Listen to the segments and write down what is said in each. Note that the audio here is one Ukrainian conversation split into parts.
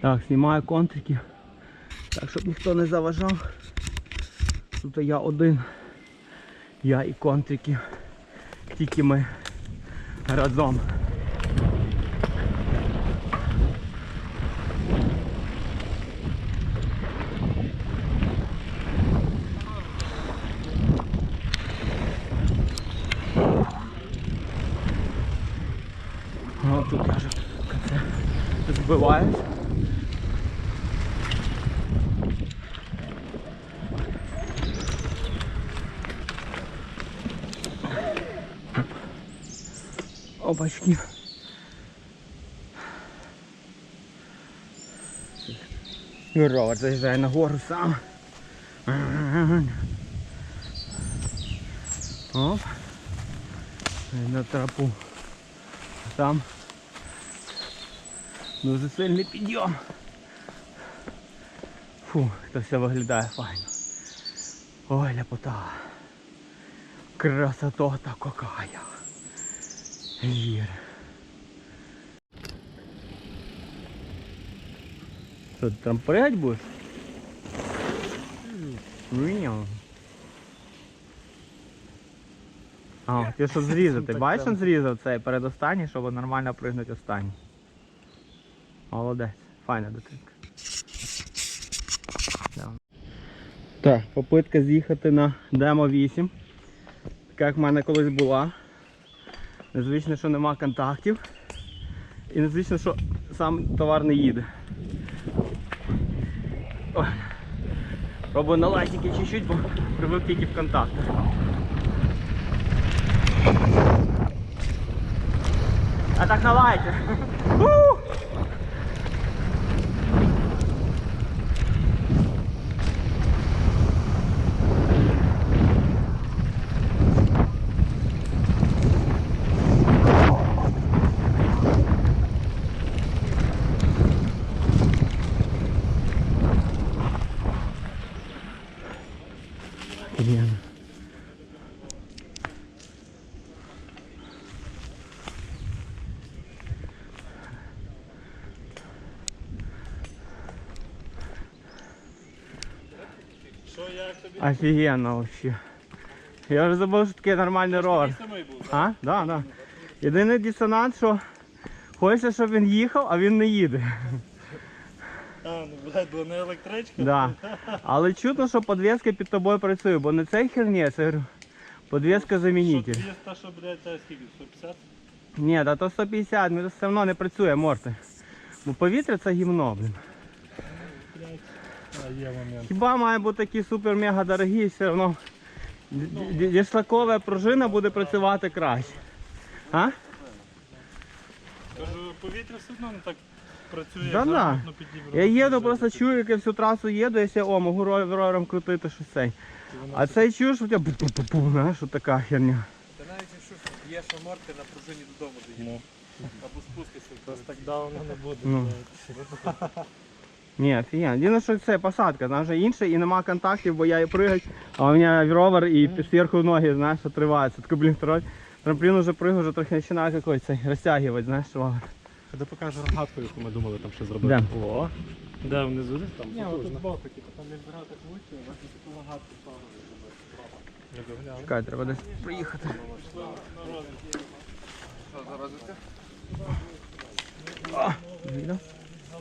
Так, знімаю контрики. Так, щоб ніхто не заважав. Тут я один. Я і контрики. Тільки ми разом. О, тут я вже в конце збиваюсь. Опачки. І ровер заїжджає на гору сам. Оп. На тропу. Там дуже сильний підйом. Фу, це все виглядає файно. Ой, ляпота. Красотота какая. Гір. Що ти там прять будеш? Прийняв. А, ти що зрізати? Бачиш, він зрізав цей передостанній, щоб нормально пригнути останній. Молодець. Файна дитинка. Так, попитка з'їхати на демо 8. Така як в мене колись була. Незвично, що нема контактів. І незвично, що сам товар не їде. О, Пробую на лайтики чуть-чуть, бо привик тільки в контактах. А так на лайті. Що як тобі? Офігенно вообще. Я вже забув, що таке нормальний ровер. Самий був. А? Да, да. Єдиний дисонанс, що хочеться, щоб він їхав, а він не їде. А, ну блядь, бо не електричка. Да. Але чутно, що подвеска під тобою працює, бо не цей херні, це говорю, подвеска замінитель. є та, що, блядь, та скільки? 150? Ні, та то 150, ну все одно не працює, морти. Бо повітря це гімно, блін. Є момент. Хіба має бути такі супер-мега дорогі, все одно дішлакова пружина буде працювати краще. А? Кажу, повітря все одно не так працює, Да, як да. грамотно підібрано. Я їду, просто чую, як я всю трасу їду, я о, можу ро- ровером крутити щось цей. А цей чуєш, у тебе бу-бу-бу-бу, знаєш, от така херня. Та навіть якщо є шаморти на пружині додому доїдеш. Ну, Або спустишся. просто так давно не буде. Ну. Ні, офігенно. Єдине, що це посадка, там вже інше і нема контактів, бо я і пригать, а у мене ровер і зверху ноги, знаєш, отриваються. Такий, блін, второй. Трамплін уже пригаю, вже трохи починає якось цей розтягувати, знаєш, ровер. Де покажу рогатку, яку ми думали там ще зробити. Де? О, Де внизу десь там? Ні, тут боку, типу, там брати влучує, можна таку лагатку ставити. Чекай, треба десь приїхати. Що, заразити?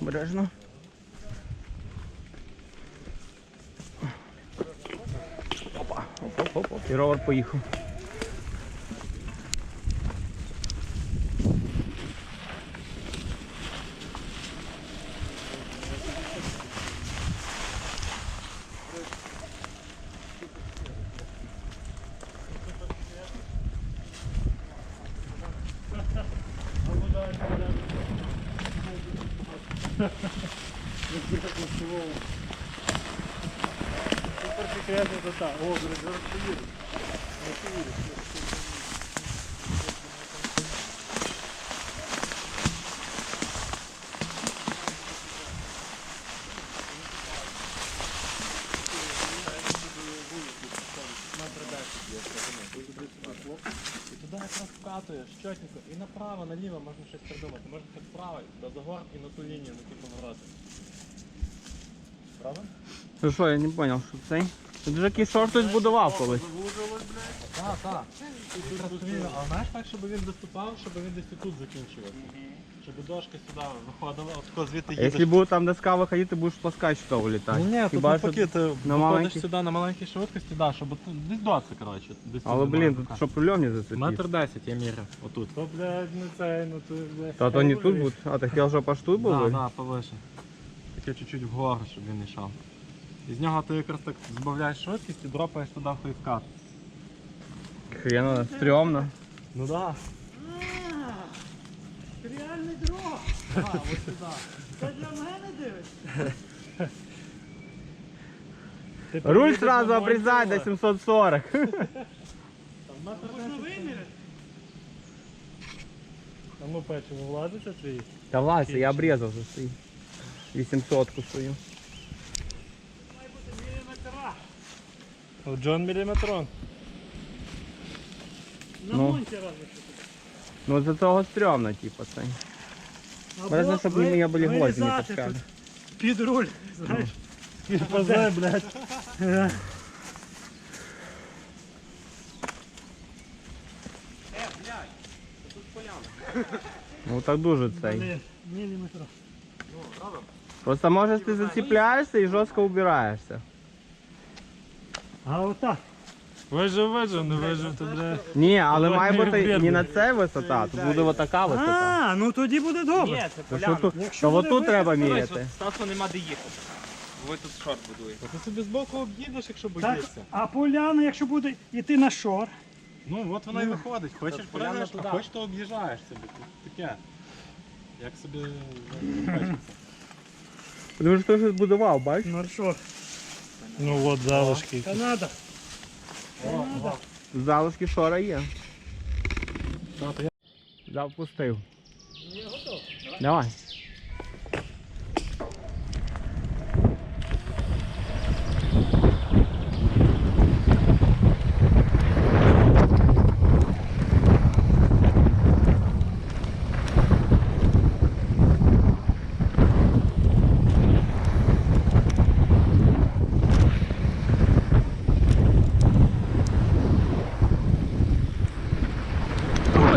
Обережно. Опа, оп, оп, оп, оп. І ровер поїхав. Супер секретна дата. О, блядь, зараз поїду. І туди якраз розкатуєш чотненько і направо, наліво можна щось придумати. Можна так вправо, до загор і на ту лінію, на ті повороти. Правда? Ну що, я не зрозумів, що цей? Тут вже якийсь шорт хтось будував колись. Так, так. А знаєш так, щоб він доступав, щоб він десь тут закінчував. Щоб дошка сюди виходила, от тако звідти А якщо буде там доска виходити, ти будеш плоскать що влітати. Ні, ні, тут навпаки, ти виходиш сюди на маленькій швидкості, да, щоб тут десь 20, коротше. Десь Але блін, тут рука. щоб рульом не зацепити. Метр десять я міряв, отут. То, блядь, ну це, ну то, блядь. Та то не тут буде. А ти хотів, щоб аж тут Так, були? да, повише. Таке чуть-чуть вгору, щоб він не йшов. І з нього ти якраз так збавляєш швидкість і дропаєш туди в хейвкат. Хрена, стрьомно. Ну так. Реальний дрог. Це для мене дивишся? Руль сразу обрізай до 740. Можна виміряти. А ну печиво влазиться твій? Та власне, я обрізав вже свій. 800 свою. О, Джон Міліметрон. На Ну. монті разве що. Ну за того стрьомно, типу, цей. Бережно, щоб ви- не були гвозді не вирізати таскали. тут Під руль, знаєш. Кірпазе, блядь. Ну так дуже цей. Блін, Міліметра. Просто може ти заціпляєшся і жорстко убираєшся. А отак. Вижив, вижив, не вижив, то бля. Ні, але Давай має не бути не на це висота, тут буде отака висота. А, ну тоді буде добре. То що тут, Якщо то буде отут треба висота, міряти. Стасу нема де їхати. Ви тут шорт будуєте. Ти собі збоку об'їдеш, якщо Так, боїшся. а поляна, якщо буде йти на шор, Ну, от вона і виходить. Хочеш поляна прийдеш, туди. а хочеш, то об'їжджаєш собі. Тут таке. Як собі бачиться. Тому що хтось будував, бачиш? на шор. Ну от залишки. Канада. Залишки шора є. Ну, Запустив. Давай.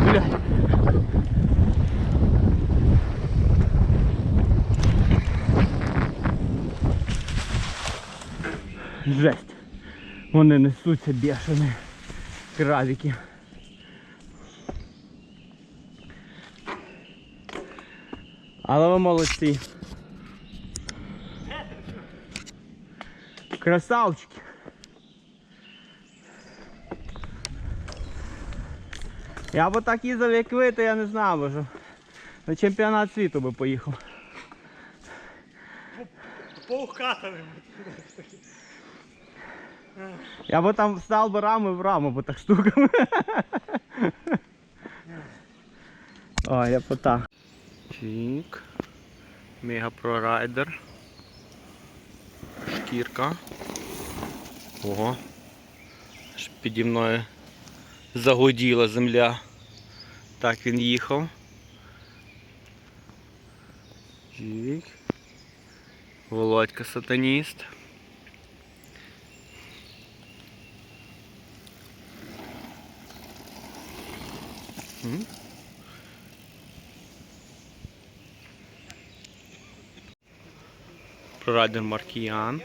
Блядь. Жесть. Вони несуться бешені кравіки. Але ви молодці. Красавчики. Я б так їздив, як ви, то я не знав, би, що на чемпіонат світу би поїхав. Поухатовим. Я би там встав би раму в раму, бо так стукав. О, я пота. Чик. Мега Про Райдер. Шкірка. Ого. Аж піді мною загуділа земля. Так він їхав. Чик. Володька сатаніст. Прорайдер Маркіян.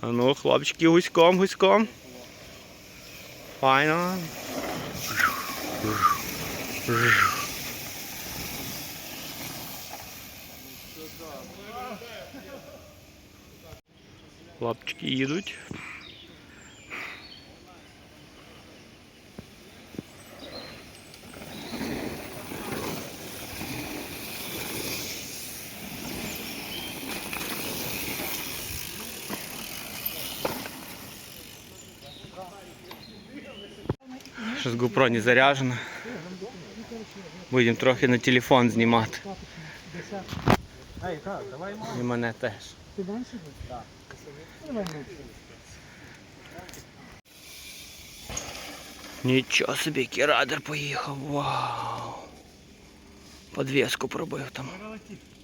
А ну, хлопчики, гуськом, гуськом. Файно. Хлопчики їдуть. Сейчас GoPro не заряжено. Будемо трохи на телефон знімати. І мене теж. Нічого собі, який поїхав. Вау. Подвіску пробив там.